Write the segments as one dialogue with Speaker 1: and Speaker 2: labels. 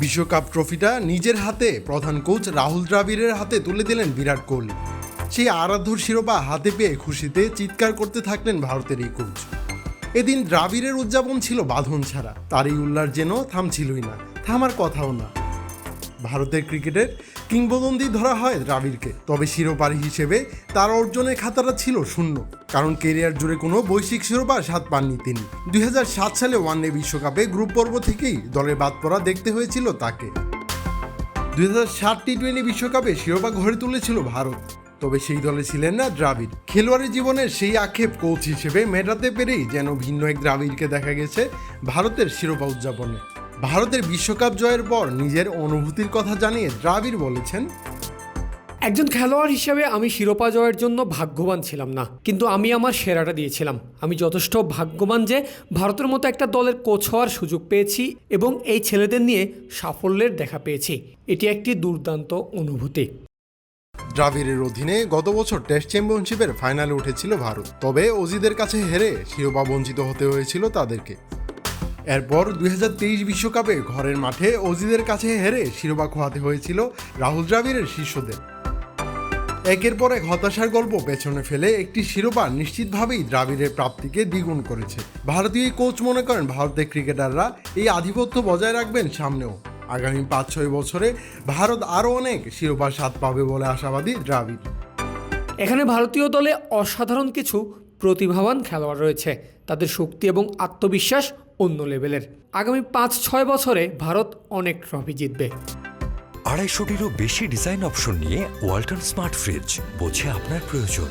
Speaker 1: বিশ্বকাপ ট্রফিটা নিজের হাতে প্রধান কোচ রাহুল দ্রাবিড়ের হাতে তুলে দিলেন বিরাট কোহলি। সেই আরাধ্যর শিরোপা হাতে পেয়ে খুশিতে চিৎকার করতে থাকলেন ভারতের এই কোচ। এদিন দ্রাবিড়ের উদযাপন ছিল বাঁধন ছাড়া। তার এই উল্লাস যেন থামছিলই না, থামার কথাও না। ভারতের ক্রিকেটের কিংবদন্তি ধরা হয় দ্রাবিড়কে তবে শিরোপার হিসেবে তার অর্জনের খাতাটা ছিল শূন্য, কারণ কেরিয়ার জুড়ে কোনো বৈশ্বিক শিরোপা স্বাদ পাননি তিনি। দুই সালে ওয়ানডে বিশ্বকাপে গ্রুপ পর্ব থেকেই দলের বাদ পড়া দেখতে হয়েছিল তাকে। দুই হাজার ষাট টি টোয়েন্টি বিশ্বকাপে শিরোপা ঘরে তুলেছিল ভারত, তবে সেই দলে ছিলেন না দ্রাবিড়। খেলোয়াড়ি জীবনের সেই আক্ষেপ কোচ হিসেবে মেটাতে পেরেই যেন ভিন্ন এক দ্রাবিড়কে দেখা গেছে ভারতের শিরোপা উদযাপনে। ভারতের বিশ্বকাপ জয়ের পর নিজের অনুভূতির কথা জানিয়ে দ্রাবিড় বলেছেন।
Speaker 2: একজন খেলোয়াড় হিসেবে আমি শিরোপা জয়ের জন্য ভাগ্যবান ছিলাম না কিন্তু আমি আমার সেরাটা দিয়েছিলাম। আমি যথেষ্ট ভাগ্যবান যে ভারতের মতো একটা দলের কোচ হওয়ার সুযোগ পেয়েছি এবং এই ছেলেদের নিয়ে সাফল্যের দেখা পেয়েছি। এটি একটি দুর্দান্ত অনুভূতি।
Speaker 1: দ্রাবিড়ের অধীনে গত বছর টেস্ট চ্যাম্পিয়নশিপের ফাইনালে উঠেছিল ভারত তবে অজিদের কাছে হেরে শিরোপা বঞ্চিত হতে হয়েছিল তাদেরকে। এরপর দুই বিশ্বকাপে ঘরের মাঠে অজিদের কাছে হেরে শিরোপা খোয়াতে হয়েছিল রাহুল দ্রাবিড়ের শিষ্যদের। একের পর এক হতাশার গল্প পেছনে ফেলে একটি শিরোপা নিশ্চিতভাবেই দ্রাবিড়ের প্রাপ্তিকে দ্বিগুণ করেছে। ভারতীয় কোচ মনে করেন ভারতের ক্রিকেটাররা এই আধিপত্য বজায় রাখবেন সামনেও। আগামী পাঁচ ছয় বছরে ভারত আরও অনেক শিরোপা স্বাদ পাবে বলে আশাবাদী দ্রাবিড়।
Speaker 2: এখানে ভারতীয় দলে অসাধারণ কিছু প্রতিভাবান খেলোয়াড় রয়েছে। তাদের শক্তি এবং আত্মবিশ্বাস অন্য লেভেলের। আগামী পাঁচ ছয় বছরে ভারত অনেক ট্রফি জিতবে।
Speaker 3: আড়াইশোটিরও বেশি ডিজাইন অপশন নিয়ে ওয়াল্টন স্মার্ট ফ্রিজ বোঝে আপনার প্রয়োজন।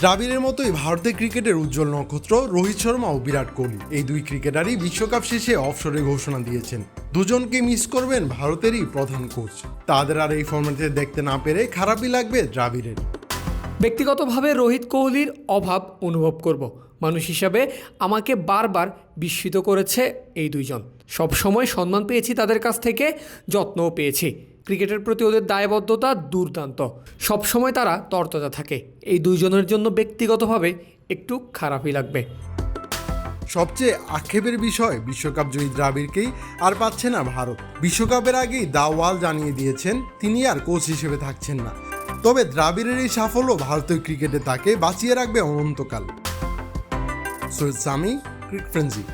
Speaker 1: দ্রাবিড়ের মতোই ভারতের ক্রিকেটের উজ্জ্বল নক্ষত্র রোহিত শর্মা ও বিরাট কোহলি। এই দুই ক্রিকেটারই বিশ্বকাপ শেষে অবসরে ঘোষণা দিয়েছেন। দুজনকে মিস করবেন ভারতেরই প্রধান কোচ। তাদের আর এই ফর্মেটে দেখতে না পেরে খারাপই লাগবে দ্রাবিড়ের
Speaker 2: ব্যক্তিগতভাবে রোহিত কোহলির অভাব অনুভব করব। মানুষ হিসাবে আমাকে বারবার বিস্মিত করেছে এই দুইজন। সবসময় সম্মান পেয়েছি তাদের কাছ থেকে, যত্নও পেয়েছি। ক্রিকেটের প্রতি ওদের দায়বদ্ধতা দুর্দান্ত। সবসময় তারা তরতাজা থাকে। এই দুইজনের জন্য ব্যক্তিগতভাবে একটু খারাপই লাগবে।
Speaker 1: সবচেয়ে আক্ষেপের বিষয় বিশ্বকাপ জয়ী দ্রাবিড়কেই আর পাচ্ছে না ভারত। বিশ্বকাপের আগেই দাওয়াল জানিয়ে দিয়েছেন, তিনি আর কোচ হিসেবে থাকছেন না। তবে দ্রাবিড়ের এই সাফল্য ভারতীয় ক্রিকেটে তাকে বাঁচিয়ে রাখবে অনন্তকাল। সৈয়দ সামি ক্রিক ফ্রেন্সি।